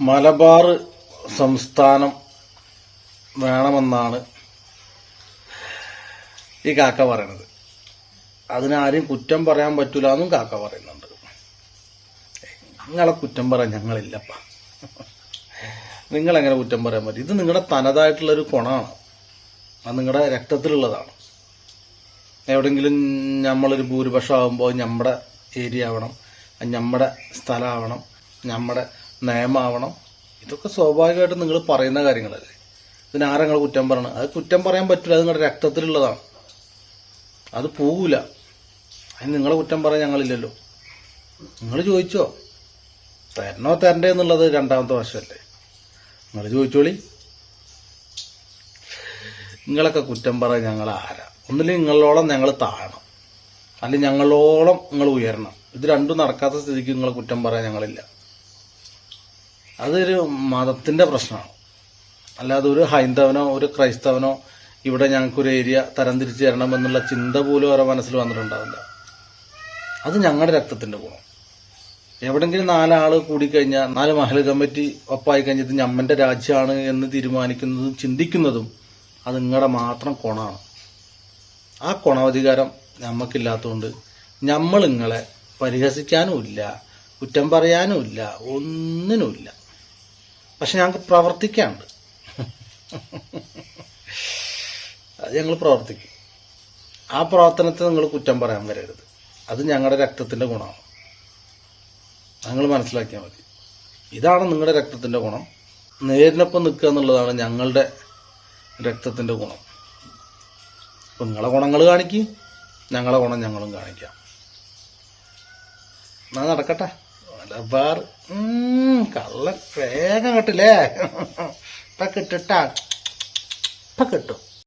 മലബാർ സംസ്ഥാനം വേണമെന്നാണ് ഈ കാക്ക പറയണത് അതിനാരും കുറ്റം പറയാൻ പറ്റൂല എന്നും കാക്ക പറയുന്നുണ്ട്. നിങ്ങളെ കുറ്റം പറയാൻ ഞങ്ങളില്ലപ്പ. നിങ്ങളെങ്ങനെ കുറ്റം പറയാൻ പറ്റും? ഇത് നിങ്ങളുടെ തനതായിട്ടുള്ളൊരു ഗുണമാണ് അത് നിങ്ങളുടെ രക്തത്തിലുള്ളതാണ്. എവിടെയെങ്കിലും നമ്മളൊരു ഭൂരിപക്ഷം ആകുമ്പോൾ നമ്മുടെ ഏരിയ ആവണം നമ്മുടെ സ്ഥലമാവണം നമ്മുടെ നിയമമാവണം ഇതൊക്കെ സ്വാഭാവികമായിട്ടും നിങ്ങൾ പറയുന്ന കാര്യങ്ങളല്ലേ? ഇതിനാരാ നിങ്ങൾ കുറ്റം പറയണം അത് കുറ്റം പറയാൻ പറ്റില്ല അത് നിങ്ങളുടെ രക്തത്തിലുള്ളതാണ്. അത് പോകൂല അതിന് നിങ്ങളെ കുറ്റം പറയാൻ ഞങ്ങളില്ലല്ലോ. നിങ്ങൾ ചോദിച്ചോ? തരണോ തരണ്ടേ എന്നുള്ളത് രണ്ടാമത്തെ വശമല്ലേ. നിങ്ങൾ ചോദിച്ചോളി. നിങ്ങളൊക്കെ കുറ്റം പറയാൻ ഞങ്ങൾ ആരാ? ഒന്നില്ലെങ്കിൽ നിങ്ങളോളം ഞങ്ങൾ താഴണം. അല്ലെങ്കിൽ ഞങ്ങളോളം നിങ്ങൾ ഉയരണം. ഇത് രണ്ടും നടക്കാത്ത സ്ഥിതിക്ക് നിങ്ങളെ കുറ്റം പറയാൻ ഞങ്ങളില്ല. അതൊരു മതത്തിന്റെ പ്രശ്നമാണ്. അല്ലാതെ ഒരു ഹൈന്ദവനോ ഒരു ക്രൈസ്തവനോ ഇവിടെ ഞങ്ങൾക്കൊരു ഏരിയ തരംതിരിച്ച് തരണം എന്നുള്ള ചിന്ത പോലും അവരുടെ മനസ്സിൽ വന്നിട്ടുണ്ടാവില്ല. അത് ഞങ്ങളുടെ രക്തത്തിന്റെ ഗുണം. എവിടെങ്കിലും നാലാൾ കൂടിക്കഴിഞ്ഞാൽ നാല് മഹൽ കമ്മിറ്റി ഒപ്പായി കഴിഞ്ഞാൽ ഇത് ഞമ്മന്റെ രാജ്യമാണ് എന്ന് തീരുമാനിക്കുന്നതും ചിന്തിക്കുന്നതും അത് നിങ്ങളുടെ മാത്രം കൊണാണ്. ആ കൊണാധികാരം ഞമ്മക്കില്ലാത്തതുകൊണ്ട് നമ്മൾ നിങ്ങളെ പരിഹസിക്കാനുമില്ല കുറ്റം പറയാനുമില്ല ഒന്നിനുമില്ല. പക്ഷെ ഞങ്ങൾക്ക് പ്രവർത്തിക്കാണ്ട് അത് ഞങ്ങൾ പ്രവർത്തിക്കും. ആ പ്രവർത്തനത്തെ നിങ്ങൾ കുറ്റം പറയാൻ വരരുത്. അത് ഞങ്ങളുടെ രക്തത്തിന്റെ ഗുണമാണ്. നിങ്ങൾ മനസ്സിലാക്കിയാൽ മതി. ഇതാണ് നിങ്ങളുടെ രക്തത്തിന്റെ ഗുണം. നേരിനൊപ്പം നിൽക്കുക എന്നുള്ളതാണ് ഞങ്ങളുടെ രക്തത്തിന്റെ ഗുണം. അപ്പം നിങ്ങളെ ഗുണങ്ങൾ കാണിക്കും. ഞങ്ങളെ ഗുണം ഞങ്ങളും കാണിക്കാം. എന്നാൽ നടക്കട്ടെ? മലബാർ കള്ള വേഗം കിട്ടില്ലേ? ഇപ്പൊ കിട്ടിട്ടാ. ഇപ്പൊ കിട്ടും.